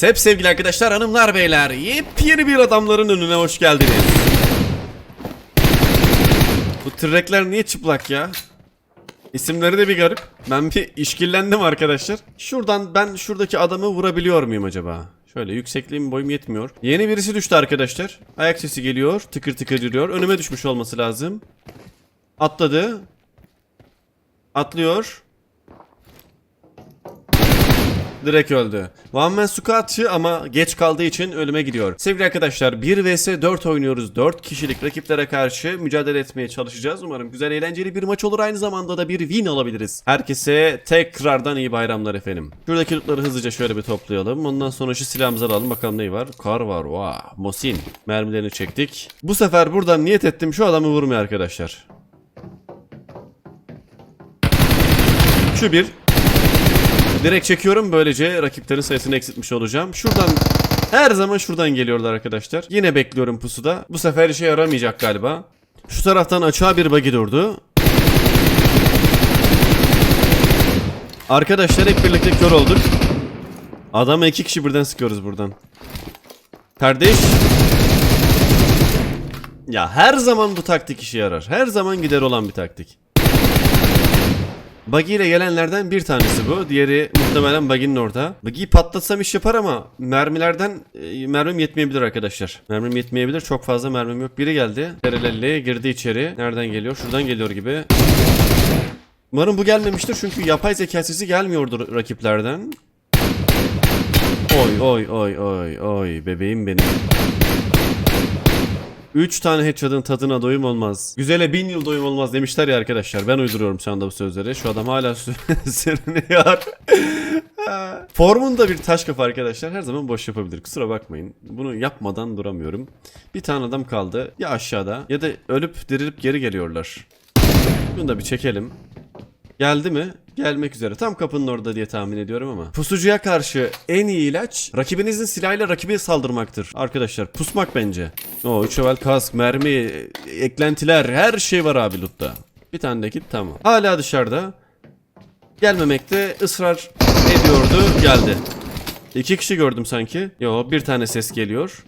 Hep sevgili arkadaşlar, hanımlar, beyler. Yepyeni bir adamların önüne hoş geldiniz. Bu tırrekler niye çıplak ya? İsimleri de bir garip. Ben bir işkillendim arkadaşlar. Şuradan ben şuradaki adamı vurabiliyor muyum acaba? Şöyle yüksekliğim boyum yetmiyor. Yeni birisi düştü arkadaşlar. Ayak sesi geliyor. Tıkır tıkır yürüyor. Önüme düşmüş olması lazım. Atladı. Atlıyor. Direkt öldü. One Man Squat'çı ama geç kaldığı için ölüme gidiyor. Sevgili arkadaşlar 1 vs 4 oynuyoruz. 4 kişilik rakiplere karşı mücadele etmeye çalışacağız. Umarım güzel eğlenceli bir maç olur. Aynı zamanda da bir win alabiliriz. Herkese tekrardan iyi bayramlar efendim. Şuradaki lootları hızlıca şöyle bir toplayalım. Ondan sonra şu silahımızı alalım. Bakalım ne var. Kar var. Vaa. Mosin. Mermilerini çektik. Bu sefer buradan niyet ettim şu adamı vurmaya arkadaşlar. Şu bir. Direkt çekiyorum böylece rakiplerin sayısını eksiltmiş olacağım. Şuradan her zaman şuradan geliyorlar arkadaşlar. Yine bekliyorum pusuda. Bu sefer işe yaramayacak galiba. Şu taraftan açığa bir bagi durdu. Arkadaşlar hep birlikte kör olduk. Adama iki kişi birden sıkıyoruz buradan. Kardeş. Ya her zaman bu taktik işe yarar. Her zaman gider olan bir taktik. Buggy ile gelenlerden bir tanesi bu. Diğeri muhtemelen Buggy'nin orada. Buggy'yi patlatsam iş yapar ama mermilerden e, mermim yetmeyebilir arkadaşlar. Mermim yetmeyebilir. Çok fazla mermim yok. Biri geldi. Terelelli girdi içeri. Nereden geliyor? Şuradan geliyor gibi. Umarım bu gelmemiştir çünkü yapay zeka sesi gelmiyordur rakiplerden. Oy oy oy oy oy bebeğim benim. 3 tane headshot'ın tadına doyum olmaz. Güzele bin yıl doyum olmaz demişler ya arkadaşlar. Ben uyduruyorum şu anda bu sözleri. Şu adam hala sü- sürünüyor. Formun da bir taş kafa arkadaşlar. Her zaman boş yapabilir. Kusura bakmayın. Bunu yapmadan duramıyorum. Bir tane adam kaldı. Ya aşağıda ya da ölüp dirilip geri geliyorlar. Bunu da bir çekelim. Geldi mi? Gelmek üzere. Tam kapının orada diye tahmin ediyorum ama. Pusucuya karşı en iyi ilaç rakibinizin silahıyla rakibe saldırmaktır. Arkadaşlar pusmak bence. O 3 level kask, mermi, eklentiler her şey var abi lootta. Bir tane de kit tamam. Hala dışarıda. Gelmemekte ısrar ediyordu. Geldi. İki kişi gördüm sanki. Yo bir tane ses geliyor.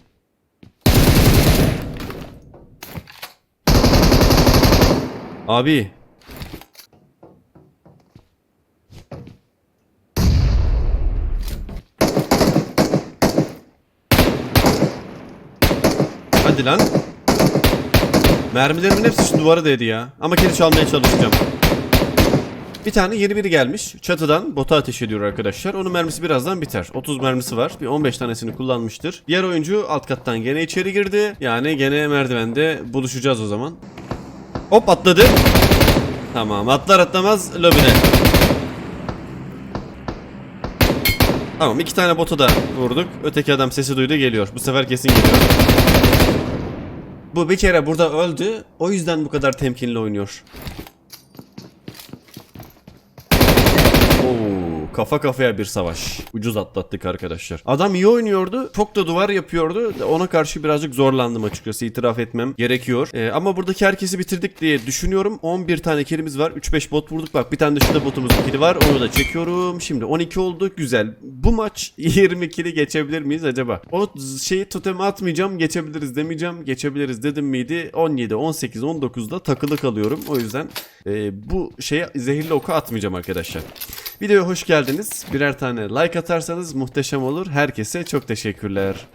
Abi Hadi lan. Mermilerimin hepsi şu duvara değdi ya. Ama kedi çalmaya çalışacağım. Bir tane yeni biri gelmiş. Çatıdan bota ateş ediyor arkadaşlar. Onun mermisi birazdan biter. 30 mermisi var. Bir 15 tanesini kullanmıştır. Diğer oyuncu alt kattan gene içeri girdi. Yani gene merdivende buluşacağız o zaman. Hop atladı. Tamam atlar atlamaz lobine. Tamam iki tane botu da vurduk. Öteki adam sesi duydu geliyor. Bu sefer kesin geliyor. Bu bir kere burada öldü. O yüzden bu kadar temkinli oynuyor. Oo, kafa kafaya bir savaş. Ucuz atlattık arkadaşlar. Adam iyi oynuyordu. Çok da duvar yapıyordu. Ona karşı birazcık zorlandım açıkçası. itiraf etmem gerekiyor. Ee, ama buradaki herkesi bitirdik diye düşünüyorum. 11 tane kilimiz var. 3-5 bot vurduk. Bak bir tane de şurada botumuzun kili var. Onu da çekiyorum. Şimdi 12 oldu. Güzel. Bu maç 20 kili geçebilir miyiz acaba? O şeyi totemi atmayacağım. Geçebiliriz demeyeceğim. Geçebiliriz dedim miydi? 17, 18, 19'da takılı kalıyorum. O yüzden e, bu şeye zehirli oku atmayacağım arkadaşlar. Videoya hoş geldiniz. Birer tane like atarsanız muhteşem olur. Herkese çok teşekkürler.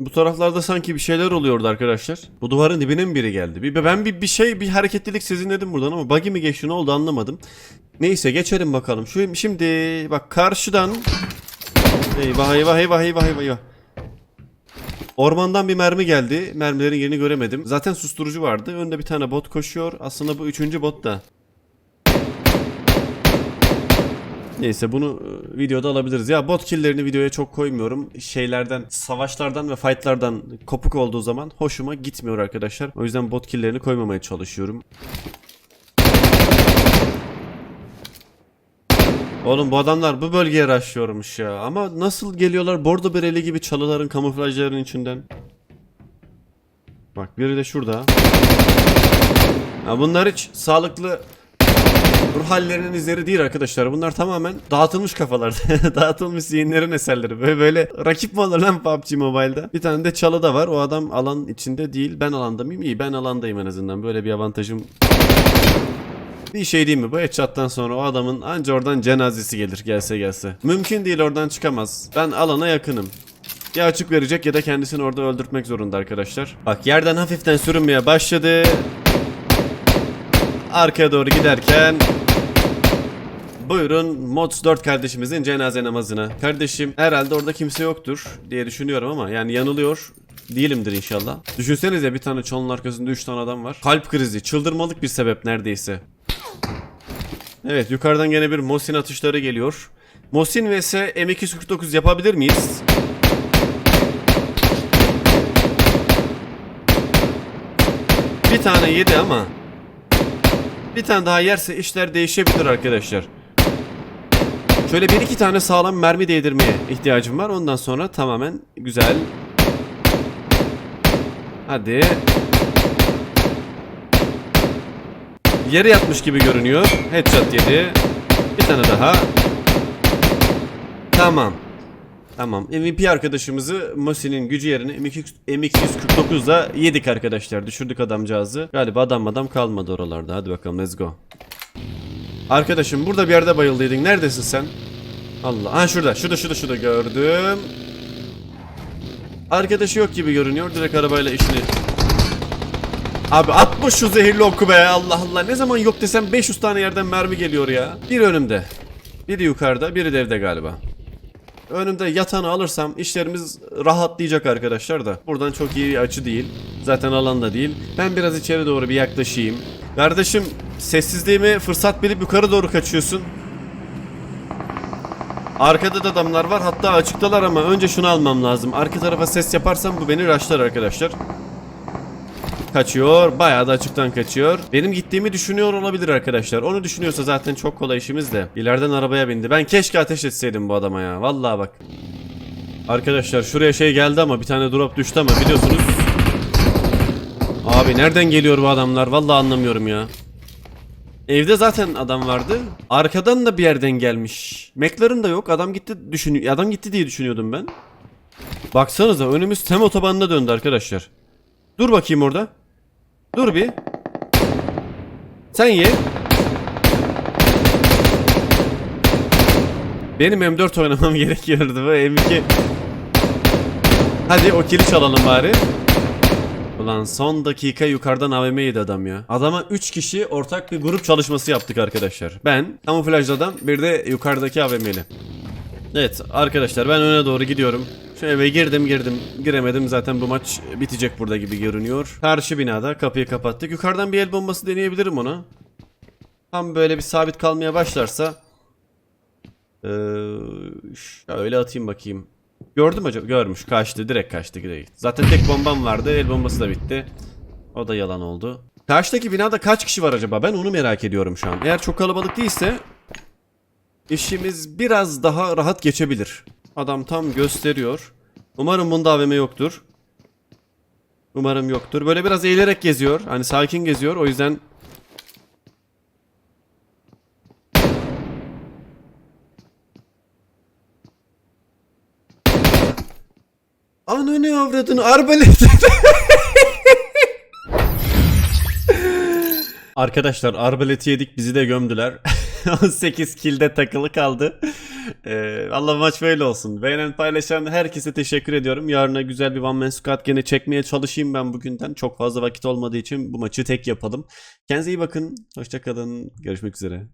Bu taraflarda sanki bir şeyler oluyordu arkadaşlar. Bu duvarın dibine mi biri geldi? Bir, ben bir, bir şey bir hareketlilik sezinledim buradan ama buggy mi geçti ne oldu anlamadım. Neyse geçelim bakalım. Şu şimdi bak karşıdan Eyvah eyvah eyvah eyvah eyvah eyvah. Ormandan bir mermi geldi. Mermilerin yerini göremedim. Zaten susturucu vardı. Önde bir tane bot koşuyor. Aslında bu üçüncü bot da. Neyse bunu e, videoda alabiliriz. Ya bot killlerini videoya çok koymuyorum. Şeylerden, savaşlardan ve fightlardan kopuk olduğu zaman hoşuma gitmiyor arkadaşlar. O yüzden bot killlerini koymamaya çalışıyorum. Oğlum bu adamlar bu bölgeye rushlıyormuş ya. Ama nasıl geliyorlar bordo bereli gibi çalıların kamuflajların içinden. Bak biri de şurada. Ha bunlar hiç sağlıklı Ruh hallerinin izleri değil arkadaşlar. Bunlar tamamen dağıtılmış kafalarda. dağıtılmış zihinlerin eserleri. Böyle, böyle rakip mi olur lan PUBG Mobile'da? Bir tane de çalı da var. O adam alan içinde değil. Ben alanda mıyım? İyi ben alandayım en azından. Böyle bir avantajım bir şey değil mi? Bu headshot'tan sonra o adamın anca oradan cenazesi gelir gelse gelse. Mümkün değil oradan çıkamaz. Ben alana yakınım. Ya açık verecek ya da kendisini orada öldürtmek zorunda arkadaşlar. Bak yerden hafiften sürünmeye başladı. Arkaya doğru giderken Buyurun Mods 4 kardeşimizin cenaze namazına. Kardeşim herhalde orada kimse yoktur diye düşünüyorum ama yani yanılıyor değilimdir inşallah. Düşünsenize bir tane çalının arkasında 3 tane adam var. Kalp krizi, çıldırmalık bir sebep neredeyse. Evet yukarıdan gene bir Mosin atışları geliyor. Mosin vs M249 yapabilir miyiz? Bir tane yedi ama bir tane daha yerse işler değişebilir arkadaşlar. Şöyle bir iki tane sağlam mermi değdirmeye ihtiyacım var. Ondan sonra tamamen güzel. Hadi. Yere yatmış gibi görünüyor. Headshot yedi. Bir tane daha. Tamam. Tamam. MVP arkadaşımızı Mosin'in gücü yerine M249'da yedik arkadaşlar. Düşürdük adamcağızı. Galiba adam adam kalmadı oralarda. Hadi bakalım let's go. Arkadaşım burada bir yerde bayıldıydın. Neredesin sen? Allah. Ha şurada. Şurada şurada şurada gördüm. Arkadaşı yok gibi görünüyor. Direkt arabayla işini Abi atma şu zehirli oku be Allah Allah. Ne zaman yok desem 500 tane yerden mermi geliyor ya. Biri önümde. Biri yukarıda, biri de evde galiba. Önümde yatanı alırsam işlerimiz rahatlayacak arkadaşlar da. Buradan çok iyi açı değil. Zaten alanda değil. Ben biraz içeri doğru bir yaklaşayım. Kardeşim sessizliğimi fırsat bilip yukarı doğru kaçıyorsun. Arkada da adamlar var. Hatta açıktalar ama önce şunu almam lazım. Arka tarafa ses yaparsam bu beni raşlar arkadaşlar. Kaçıyor. Bayağı da açıktan kaçıyor. Benim gittiğimi düşünüyor olabilir arkadaşlar. Onu düşünüyorsa zaten çok kolay işimiz de. İleriden arabaya bindi. Ben keşke ateş etseydim bu adama ya. Vallahi bak. Arkadaşlar şuraya şey geldi ama bir tane drop düştü ama biliyorsunuz. Abi nereden geliyor bu adamlar? Vallahi anlamıyorum ya. Evde zaten adam vardı. Arkadan da bir yerden gelmiş. McLaren da yok. Adam gitti düşün adam gitti diye düşünüyordum ben. Baksanıza önümüz tem otobanına döndü arkadaşlar. Dur bakayım orada. Dur bir. Sen ye. Benim M4 oynamam gerekiyordu bu M2. Hadi o kili çalalım bari. Ulan son dakika yukarıdan AVM adam ya. Adama 3 kişi ortak bir grup çalışması yaptık arkadaşlar. Ben, kamuflajlı adam, bir de yukarıdaki AVM'li. Evet arkadaşlar ben öne doğru gidiyorum. Şu eve girdim girdim giremedim zaten bu maç bitecek burada gibi görünüyor. Karşı binada kapıyı kapattık. Yukarıdan bir el bombası deneyebilirim ona. Tam böyle bir sabit kalmaya başlarsa. Ee, şöyle atayım bakayım. Gördüm acaba? Görmüş. Kaçtı. Direkt kaçtı. Direkt. Zaten tek bombam vardı. El bombası da bitti. O da yalan oldu. Karşıdaki binada kaç kişi var acaba? Ben onu merak ediyorum şu an. Eğer çok kalabalık değilse işimiz biraz daha rahat geçebilir. Adam tam gösteriyor. Umarım bunda AVM yoktur. Umarım yoktur. Böyle biraz eğilerek geziyor. Hani sakin geziyor. O yüzden Ananı avradını arbalet. Arkadaşlar arbaleti yedik bizi de gömdüler. 18 kilde takılı kaldı. Ee, Allah maç böyle olsun. Beğenen paylaşan herkese teşekkür ediyorum. Yarına güzel bir One Man Squad gene çekmeye çalışayım ben bugünden. Çok fazla vakit olmadığı için bu maçı tek yapalım. Kendinize iyi bakın. Hoşçakalın. Görüşmek üzere.